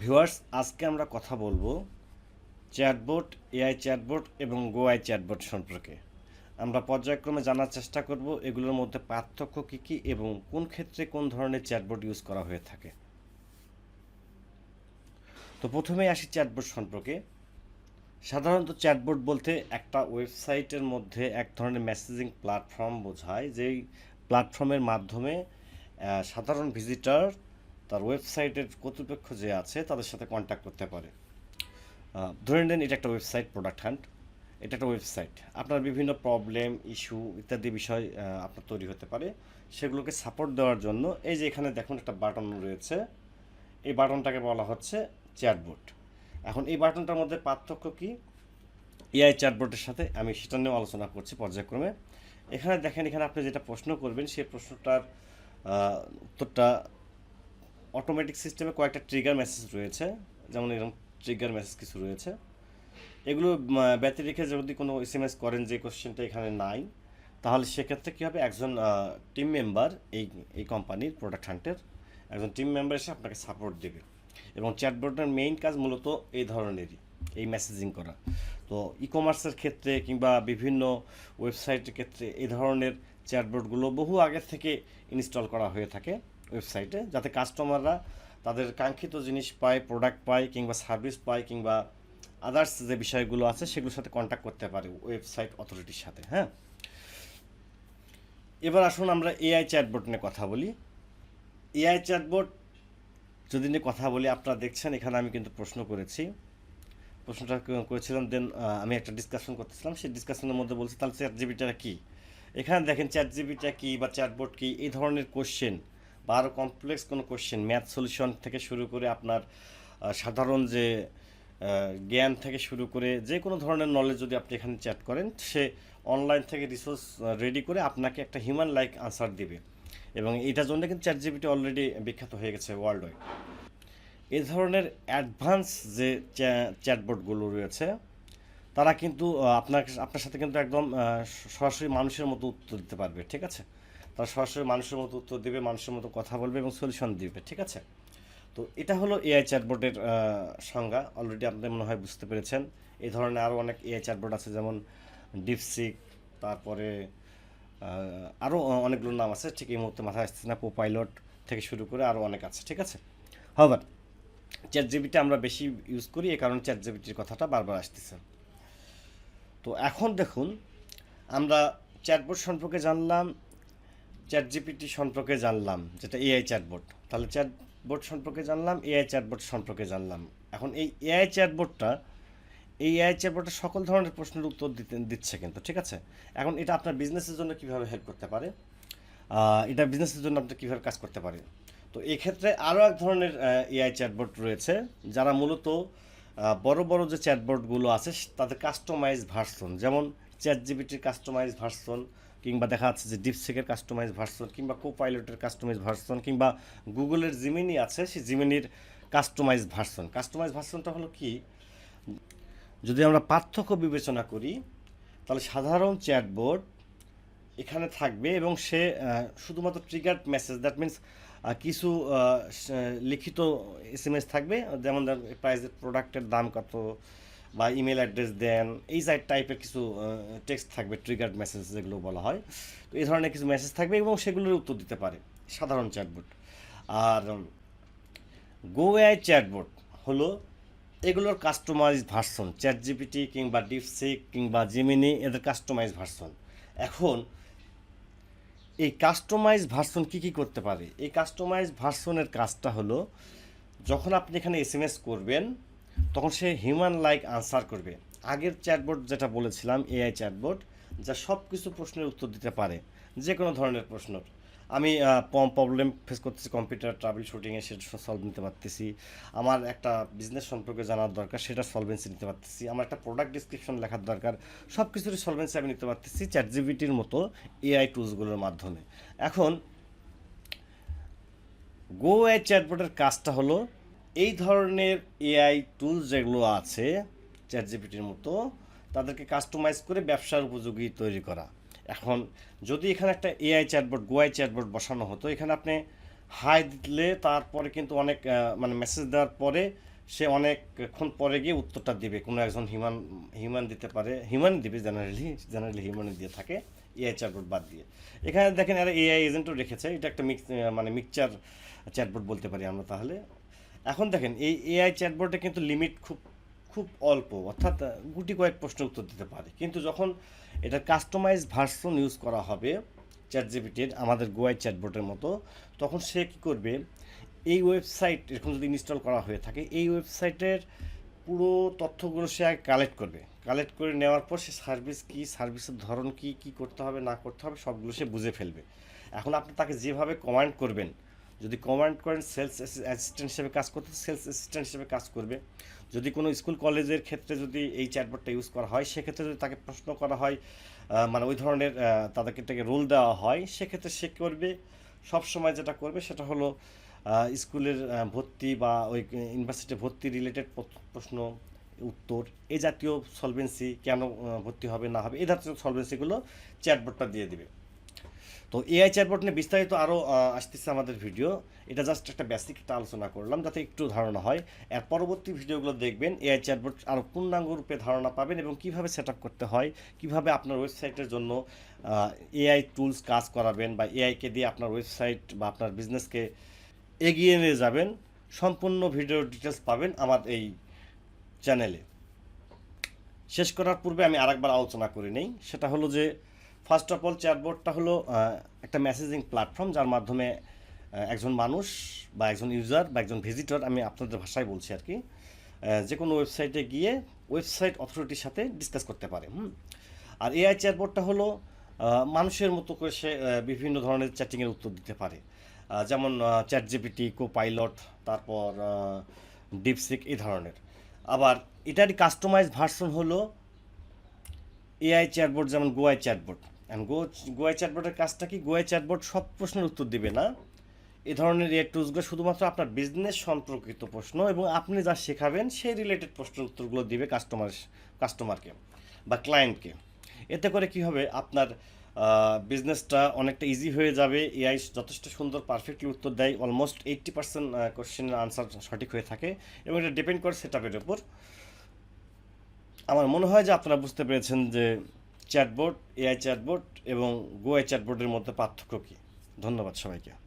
Viewers, আজকে আমরা কথা বলব চ্যাটবোট, এআই চ্যাটবোট এবং গোআই চ্যাটবোট সম্পর্কে। আমরা পর্যায়ক্রমে জানার চেষ্টা করব এগুলোর মধ্যে পার্থক্য কী কী এবং কোন ক্ষেত্রে কোন ধরনের চ্যাটবোট ইউজ করা হয়ে থাকে। তো প্রথমেই আসি চ্যাটবোট সম্পর্কে। সাধারণত চ্যাটবোট বলতে একটা ওয়েবসাইটের মধ্যে এক ধরনের মেসেজিং প্ল্যাটফর্ম বোঝায়, যেই প্ল্যাটফর্মের মাধ্যমে সাধারণ ভিজিটার তার ওয়েবসাইটের কর্তৃপক্ষ যে আছে তাদের সাথে কন্ট্যাক্ট করতে পারে। ধরে নেন এটা একটা ওয়েবসাইট প্রোডাক্ট হান্ট এটা একটা ওয়েবসাইট আপনার বিভিন্ন প্রবলেম ইস্যু ইত্যাদি বিষয় আপনার তৈরি হতে পারে। সেগুলোকে সাপোর্ট দেওয়ার জন্য এই যে এখানে দেখুন একটা বাটন রয়েছে। এই বাটনটাকে বলা হচ্ছে চ্যাটবোর্ড এখন এই বাটনটার মধ্যে পার্থক্য কি? এআই চ্যাটবোর্ডের সাথে আমি সেটা নিয়েও আলোচনা করছি পর্যায়ক্রমে। এখানে দেখেন, এখানে আপনি যেটা প্রশ্ন করবেন, সেই প্রশ্নটার উত্তরটা অটোমেটিক সিস্টেমে কয়েকটা ট্রিগার মেসেজ রয়েছে, যেমন এরকম ট্রিগার মেসেজ কিছু রয়েছে। এগুলো ব্যতি রেখে যদি কোনো এস এম এস করেন যে কোশ্চেনটা এখানে নাই, তাহলে সেক্ষেত্রে কী হবে? একজন টিম মেম্বার এই এই কোম্পানির প্রোডাক্ট হান্টের একজন টিম মেম্বার এসে আপনাকে সাপোর্ট দেবে। এবং চ্যাটবোর্ডের মেইন কাজ মূলত এই ধরনেরই, এই মেসেজিং করা। তো ই কমার্সের ক্ষেত্রে কিংবা বিভিন্ন ওয়েবসাইটের ক্ষেত্রে এই ধরনের চ্যাটবোর্ডগুলো বহু আগের থেকে ইনস্টল করা হয়ে থাকে। ওয়েবসাইটে, যাতে কাস্টমাররা তাদের কাঙ্ক্ষিত জিনিস পায় প্রোডাক্ট পায়, কিংবা সার্ভিস পায়, কিংবা আদার্স যে বিষয়গুলো আছে, সেগুলোর সাথে কন্ট্যাক্ট করতে পারে ওয়েবসাইট অথরিটির সাথে হ্যাঁ? এবার আসুন আমরা এআই চ্যাটবোর্ড নিয়ে কথা বলি। এআই চ্যাটবোর্ড যদি নিয়ে কথা বলি, আপনারা দেখছেন, এখানে আমি কিন্তু প্রশ্ন করেছি। প্রশ্নটা করেছিলাম দেন আমি একটা ডিসকাশন করতেছিলাম। সেই ডিসকাশনের মধ্যে বলছি, তাহলে চ্যাট জিবিটা কী? এখানে দেখেন চ্যাট জিবিটা কী বা চ্যাটবোর্ড কী? এই ধরনের কোশ্চেন বা আরও কমপ্লেক্স কোনো কোশ্চেন ম্যাথ সলিউশন থেকে শুরু করে আপনার সাধারণ যে জ্ঞান থেকে শুরু করে যে কোনো ধরনের নলেজ যদি আপনি এখানে চ্যাট করেন, সে অনলাইন থেকে রিসোর্স রেডি করে আপনাকে একটা হিউম্যান লাইক আনসার দিবে। এবং এটার জন্য কিন্তু চ্যাট জিবিটি অলরেডি বিখ্যাত হয়ে গেছে ওয়ার্ল্ড ওয়াইড এ ধরনের অ্যাডভান্স যে চ্যাটবোর্ডগুলো রয়েছে, তারা কিন্তু আপনার আপনার সাথে কিন্তু একদম সরাসরি মানুষের মতো উত্তর দিতে পারবে, ঠিক আছে? তারা সরাসরি মানুষের মতো উত্তর দেবে, মানুষের মতো কথা বলবে এবং সলিউশন দিবে, ঠিক আছে? তো এটা হলো এআই চ্যাটবোর্ডের সংজ্ঞা। অলরেডি আপনি মনে হয় বুঝতে পেরেছেন। এই ধরনের আরও অনেক এআই চ্যাটবোর্ড আছে, যেমন ডিপসিক তারপরে আরও অনেকগুলো নাম আছে। ঠিক এই মুহূর্তে মাথায় আসছে না পাইলট থেকে শুরু করে আরও অনেক আছে, ঠিক আছে? হবার চ্যাট জিবিটা আমরা বেশি ইউজ করি এই কারণে চ্যাট জিবিটির কথাটা বারবার আসতেছে। তো এখন দেখুন, আমরা চ্যাটবোর্ড সম্পর্কে জানলাম চ্যাট জিপিটি সম্পর্কে জানলাম, যেটা এআই চ্যাটবোর্ড তাহলে চ্যাটবোর্ড সম্পর্কে জানলাম এআই চ্যাটবোর্ড সম্পর্কে জানলাম। এখন এই এআই চ্যাটবোর্ডটা এই এআই চ্যাটবোর্ডটা সকল ধরনের প্রশ্নের উত্তর দিতে, দিচ্ছে কিন্তু, ঠিক আছে? এখন এটা আপনার বিজনেসের জন্য কীভাবে হেল্প করতে পারে? এটা বিজনেসের জন্য আপনি কীভাবে কাজ করতে পারে তো এক্ষেত্রে আরও এক ধরনের এআই চ্যাটবোর্ড রয়েছে, যারা মূলত বড় বড় যে চ্যাটবোর্ডগুলো আছে, তাদের কাস্টমাইজ ভার্সন যেমন চ্যাট জিবিটির কাস্টমাইজ ভার্সন কিংবা দেখা যাচ্ছে যে ডিপসেকের কাস্টমাইজ ভার্সন কিংবা কো পাইলটের কাস্টমাইজ ভার্সন কিংবা গুগলের জিমিনি আছে, সেই জিমিনির কাস্টমাইজ ভার্সন কাস্টমাইজ ভার্সনটা হলো কি? যদি আমরা পার্থক্য বিবেচনা করি, তাহলে সাধারণ চ্যাটবোর্ড এখানে থাকবে এবং সে শুধুমাত্র ট্রিগার্ড মেসেজ দ্যাট মিন্স কিছু লিখিত এস থাকবে। যেমন প্রাইজের প্রোডাক্টের দাম কত বা ইমেল অ্যাড্রেস দেন, এই সাইড টাইপের কিছু টেক্সট থাকবে ট্রিগার্ড মেসেজ যেগুলো বলা হয়। তো এই ধরনের কিছু মেসেজ থাকবে এবং সেগুলোর উত্তর দিতে পারে, সাধারণ চ্যাটবোর্ড আর গো এআই চ্যাটবোর্ড হলো এগুলোর কাস্টমাইজ ভার্সন চ্যাট জিপিটি কিংবা ডিপসিক কিংবা জিমিনি এদের কাস্টমাইজ ভার্সন এখন, এই কাস্টমাইজ ভার্সন কি কি করতে পারে? এই কাস্টমাইজ ভার্সনের কাজটা হলো, যখন আপনি এখানে এস করবেন তখন সে হিউম্যান লাইক আনসার করবে। আগের চ্যাটবোর্ড যেটা বলেছিলাম এআই চ্যাটবোর্ড যা সব কিছু প্রশ্নের উত্তর দিতে পারে যে কোনো ধরনের প্রশ্ন। আমি প্রবলেম ফেস করতেছি কম্পিউটার ট্রাভেল শুটিংয়ে সেটা সলভ নিতে পারতেছি। আমার একটা বিজনেস সম্পর্কে জানার দরকার, সেটা সলভেন্সি নিতে পারতেছি। আমার একটা প্রোডাক্ট ডিসক্রিপশন লেখার দরকার সব কিছুরই সলভেন্সি আমি নিতে পারতেছি চ্যাট জিবিটির মতো এআই টুলসগুলোর মাধ্যমে। এখন গো এআই চ্যাটবোর্ডের কাজটা হলো এই ধরনের এআই টুলস যেগুলো আছে চ্যাট জিপিটির মতো, তাদেরকে কাস্টমাইজ করে ব্যবসার উপযোগী তৈরি করা। এখন যদি এখানে একটা এআই চ্যাটবোর্ড গোয়াই চ্যাটবোর্ড বসানো হতো, এখানে আপনি হাই দিলে তারপরে কিন্তু অনেক মানে মেসেজ দেওয়ার পরে সে অনেকক্ষণ পরে গিয়ে উত্তরটা দিবে। কোনো একজন হিউম্যান হিউম্যান দিতে পারে হিউম্যান দিবে জেনারেলি জেনারেলি হিউম্যান দিয়ে থাকে এআই চ্যাটবোর্ড বাদ দিয়ে। এখানে দেখেন এরা এআই এজেন্টও রেখেছে। এটা একটা মিক্স মানে মিক্সচার চ্যাটবোর্ড বলতে পারি আমরা তাহলে। এখন দেখেন, এই এআই চ্যাটবোর্ডে কিন্তু লিমিট খুব খুব অল্প, অর্থাৎ গুটি কয়েক প্রশ্ন উত্তর দিতে পারে। কিন্তু যখন এটা কাস্টমাইজ ভার্সন ইউজ করা হবে চ্যাট জিপিটির আমাদের গোয়াই চ্যাটবোর্ডের মতো, তখন সে কী করবে? এই ওয়েবসাইট এরকম যদি ইনস্টল করা হয়ে থাকে, এই ওয়েবসাইটের পুরো তথ্যগুলো সে আগে কালেক্ট করবে। কালেক্ট করে নেওয়ার পর সে সার্ভিস কী সার্ভিসের ধরন কী কী করতে হবে, না করতে হবে, সবগুলো সে বুঝে ফেলবে। এখন আপনি তাকে যেভাবে কমান্ড করবেন যদি কমান্ড করেন সেলস অ্যাসিস্ট্যান্ট হিসেবে কাজ করতে সেলস অ্যাসিস্ট্যান্ট হিসেবে কাজ করবে। যদি কোনো স্কুল কলেজের ক্ষেত্রে যদি এই চ্যাটবোর্ডটা ইউজ করা হয়, সেক্ষেত্রে যদি তাকে প্রশ্ন করা হয় মানে ওই ধরনের তাদেরকে তাকে রোল দেওয়া হয়, সেক্ষেত্রে সে করবে। সব সময় যেটা করবে সেটা হলো স্কুলের ভর্তি বা ওই ইউনিভার্সিটি ভর্তি রিলেটেড প্রশ্ন, উত্তর এই জাতীয় সলভেন্সি কেন ভর্তি হবে না হবে এই জাতীয় সলভেন্সিগুলো চ্যাটবোর্ডটা দিয়ে দিবে। তো এআই চ্যাটবোর্ড নিয়ে বিস্তারিত আরও আসতেছে আমাদের ভিডিও। এটা জাস্ট একটা বেসিক একটা আলোচনা করলাম, যাতে একটু ধারণা হয়। এর পরবর্তী ভিডিওগুলো দেখবেন এআই চ্যাটবোর্ড আরও পূর্ণাঙ্গ রূপে ধারণা পাবেন এবং কীভাবে সেট করতে হয়, কীভাবে আপনার ওয়েবসাইটের জন্য এআই টুলস কাজ করাবেন বা এআইকে দিয়ে আপনার ওয়েবসাইট বা আপনার বিজনেসকে এগিয়ে নিয়ে যাবেন, সম্পূর্ণ ভিডিও ডিটেলস পাবেন আমার এই চ্যানেলে শেষ করার পূর্বে আমি আরেকবার আলোচনা করে নেই। সেটা হলো যে ফার্স্ট অফ অল চ্যাটবোর্ডটা হলো একটা মেসেজিং প্ল্যাটফর্ম যার মাধ্যমে একজন মানুষ বা একজন ইউজার বা একজন ভিজিটর আমি আপনাদের ভাষায় বলছি আর কি যে কোনো ওয়েবসাইটে গিয়ে ওয়েবসাইট অথরিটির সাথে ডিসকাস করতে পারে, হুম? আর এআই চ্যাটবোর্ডটা হলো মানুষের মতো করে সে বিভিন্ন ধরনের চ্যাটিংয়ের উত্তর দিতে পারে। যেমন চ্যাট জিপিটি কো পাইলট তারপর ডিপসিক এই ধরনের। আবার এটারই কাস্টমাইজ ভার্সন হলো এআই চ্যাটবোর্ড যেমন গোয়াই চ্যাটবোর্ড গো গোয়াই চ্যাটবোর্ডের কাজটা কি? গোয়াই চ্যাটবোর্ড সব প্রশ্নের উত্তর দিবে না। এ ধরনের এ টুলসগুলো শুধুমাত্র আপনার বিজনেস সম্পর্কিত প্রশ্ন এবং আপনি যা শেখাবেন সেই রিলেটেড প্রশ্নের উত্তরগুলো দিবে কাস্টমার কাস্টমারকে বা ক্লায়েন্টকে এতে করে কি হবে? আপনার বিজনেসটা অনেকটা ইজি হয়ে যাবে। এআই যথেষ্ট সুন্দর পারফেক্টলি উত্তর দেয়। অলমোস্ট এইট্টি পার্সেন্ট কোশ্চেনের আনসার সঠিক হয়ে থাকে এবং এটা ডিপেন্ড করে সেটআপের উপর। আমার মনে হয় যে আপনারা বুঝতে পেরেছেন যে চ্যাটবোর্ড এআই চ্যাটবোর্ড এবং গোয়া চ্যাটবোর্ডের মধ্যে পার্থক্য কী? ধন্যবাদ সবাইকে।